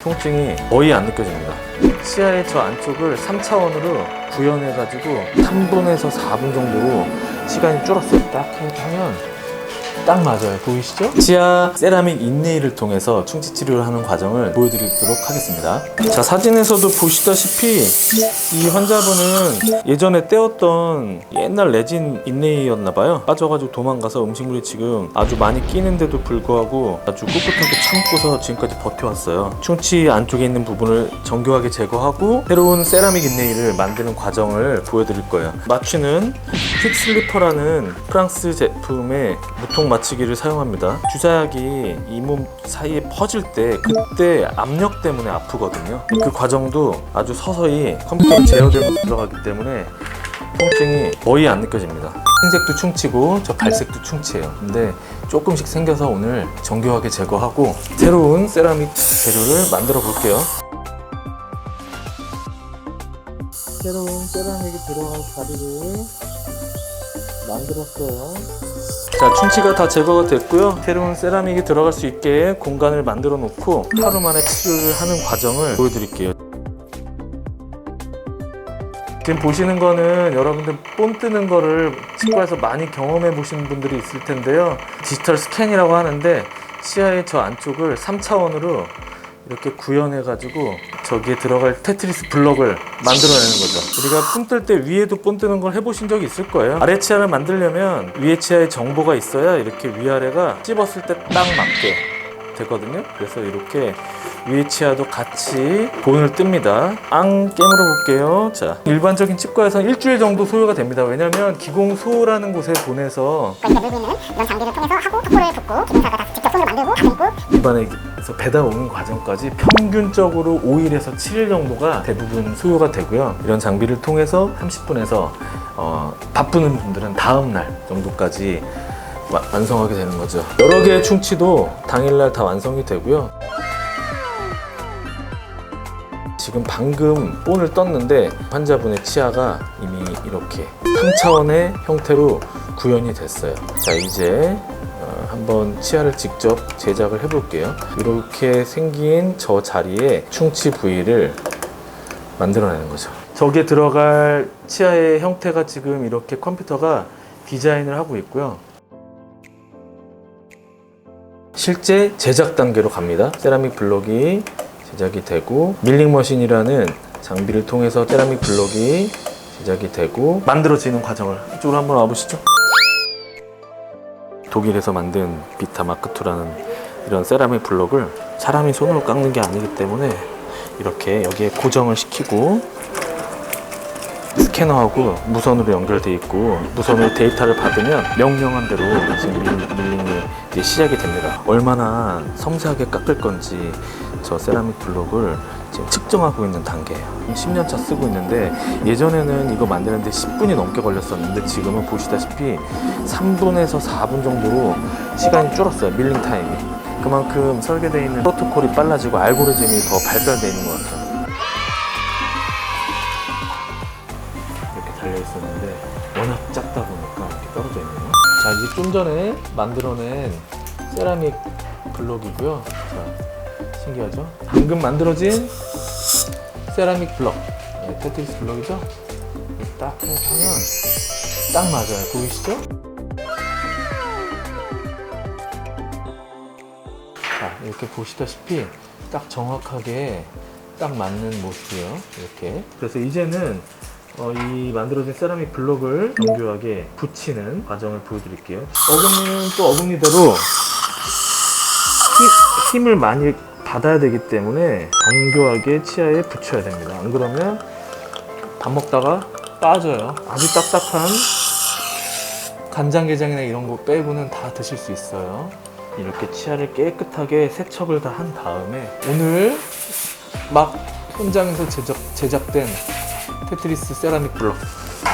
통증이 거의 안 느껴집니다. 치아의 저 안쪽을 3차원으로 구현해가지고 3분에서 4분 정도로 시간이 줄었어요. 딱 하면 딱 맞아요. 보이시죠? 치아 세라믹 인네일을 통해서 충치 치료를 하는 과정을 보여드리도록 하겠습니다. 자, 사진에서도 보시다시피 이 환자분은 예전에 떼었던 옛날 레진 인네이였나봐요. 빠져가지고 도망가서 음식물이 지금 아주 많이 끼는데도 불구하고 아주 꿋꿋하게 참고서 지금까지 버텨왔어요. 충치 안쪽에 있는 부분을 정교하게 제거하고 새로운 세라믹 인네일을 만드는 과정을 보여드릴 거예요. 마취는 퀵슬리퍼라는 프랑스 제품의 무통 마취 기를 사용합니다. 주사약이 이 몸 사이에 퍼질 때 그때 압력 때문에 아프거든요. 그 과정도 아주 서서히 컴퓨터로 제어되고 들어가기 때문에 통증이 거의 안 느껴집니다. 흰색도 충치고 저 갈색도 충치예요. 근데 조금씩 생겨서 오늘 정교하게 제거하고 새로운 세라믹 재료를 만들어 볼게요. 새로운 세라믹이 들어간 가루를 만들었어요. 자, 충치가 다 제거가 됐고요. 새로운 세라믹이 들어갈 수 있게 공간을 만들어 놓고 하루 만에 치료를 하는 과정을 보여드릴게요. 지금 보시는 거는 여러분들 본 뜨는 거를 치과에서 많이 경험해 보신 분들이 있을 텐데요. 디지털 스캔이라고 하는데 치아의 저 안쪽을 3차원으로 이렇게 구현해 가지고 저기에 들어갈 테트리스 블럭을 만들어내는 거죠. 우리가 폰뜰때 위에도 본 뜨는 걸 해보신 적이 있을 거예요. 아래 치아를 만들려면 위에 치아의 정보가 있어야 이렇게 위아래가 찝었을 때 딱 맞게 되거든요. 그래서 이렇게 위에 치아도 같이 본을 뜹니다. 앙 깨물어 볼게요. 자, 일반적인 치과에서는 일주일 정도 소요가 됩니다. 왜냐면 기공소라는 곳에 보내서 이렇게 물고 있는 이런 장비를 통해서 하고 톡보를 붓고 기능사가 다 직접 손으로 만들고 다듬고 입안에서 배다 오는 과정까지 평균적으로 5일에서 7일 정도가 대부분 소요가 되고요. 이런 장비를 통해서 30분에서 어, 바쁘는 분들은 다음 날 정도까지 와- 완성하게 되는 거죠. 여러 개의 충치도 당일날 다 완성이 되고요. 지금 방금 본을 떴는데 환자분의 치아가 이미 이렇게 3차원의 형태로 구현이 됐어요. 자, 이제 어, 한번 치아를 직접 제작을 해볼게요. 이렇게 생긴 저 자리에 충치 부위를 만들어내는 거죠. 저기에 들어갈 치아의 형태가 지금 이렇게 컴퓨터가 디자인을 하고 있고요. 실제 제작 단계로 갑니다. 세라믹 블록이 제작이 되고 밀링 머신이라는 장비를 통해서 세라믹 블록이 제작이 되고 만들어지는 과정을 이쪽으로 한번 와보시죠. 독일에서 만든 비타 마크2라는 이런 세라믹 블록을 사람이 손으로 깎는 게 아니기 때문에 이렇게 여기에 고정을 시키고 스캐너하고 무선으로 연결돼 있고 무선으로 데이터를 받으면 명령한 대로 지금 밀- 밀링이 시작이 됩니다. 얼마나 섬세하게 깎을 건지 저 세라믹 블록을 지금 측정하고 있는 단계예요. 10년 차 쓰고 있는데 예전에는 이거 만드는데 10분이 넘게 걸렸었는데 지금은 보시다시피 3분에서 4분 정도로 시간이 줄었어요. 밀링 타임이. 그만큼 설계되어 있는 프로토콜이 빨라지고 알고리즘이 더 발달되어 있는 것 같아요. 이렇게 달려 있었는데 워낙 작다 보니까 이렇게 떨어져 있네요. 자 이제 좀 전에 만들어낸 세라믹 블록이고요. 자 신기하죠? 방금 만들어진 세라믹 블록, 네, 테트리스? 이렇게 딱 해서 하면 딱 맞아요. 보이시죠? 자 이렇게 보시다시피 딱 정확하게 딱 맞는 모습이에요. 이렇게. 그래서 이제는 어, 이 만들어진 세라믹 블록을 정교하게 붙이는 과정을 보여드릴게요. 어금니는 또 어금니대로 힘- 힘을 많이 받아야 되기 때문에 정교하게 치아에 붙여야 됩니다. 안 그러면 밥 먹다가 빠져요. 아주 딱딱한 간장게장이나 이런 거 빼고는 다 드실 수 있어요. 이렇게 치아를 깨끗하게 세척을 다 한 다음에 오늘 막 현장에서 제작, 제작된 테트리스 세라믹 블럭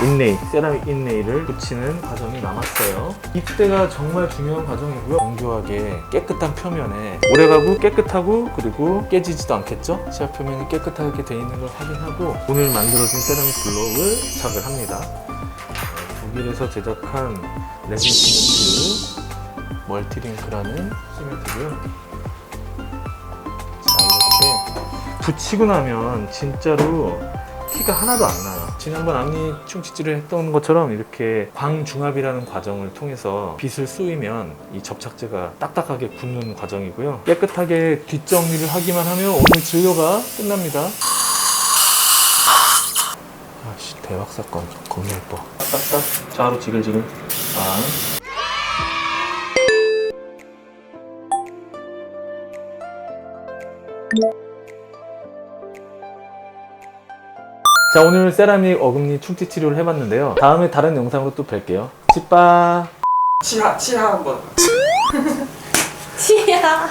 인레이, 세라믹 인레이를 붙이는 과정이 남았어요. 이때가 정말 중요한 과정이고요. 정교하게 깨끗한 표면에 오래가고 깨끗하고 그리고 깨지지도 않겠죠? 치아 표면이 깨끗하게 돼 있는 걸 확인하고 오늘 만들어진 세라믹 블럭을 부착을 합니다. 어, 독일에서 제작한 레진 시멘트 멀티링크라는 시멘트고요. 자 이렇게 붙이고 나면 진짜로 티가 하나도 안 나요. 지난번 앞니 충치질을 했던 것처럼 이렇게 광중압이라는 과정을 통해서 빗을 쏘이면 이 접착제가 딱딱하게 굳는 과정이고요. 깨끗하게 뒷정리를 하기만 하면 오늘 진료가 끝납니다. 아씨 대박 사건 겁나 예뻐. 딱딱딱 좌로 지글지글. 아. 자 오늘 세라믹 어금니 충치 치료를 해봤는데요. 다음에 다른 영상으로 또 뵐게요. 치빠. 치아 치아 한번 치아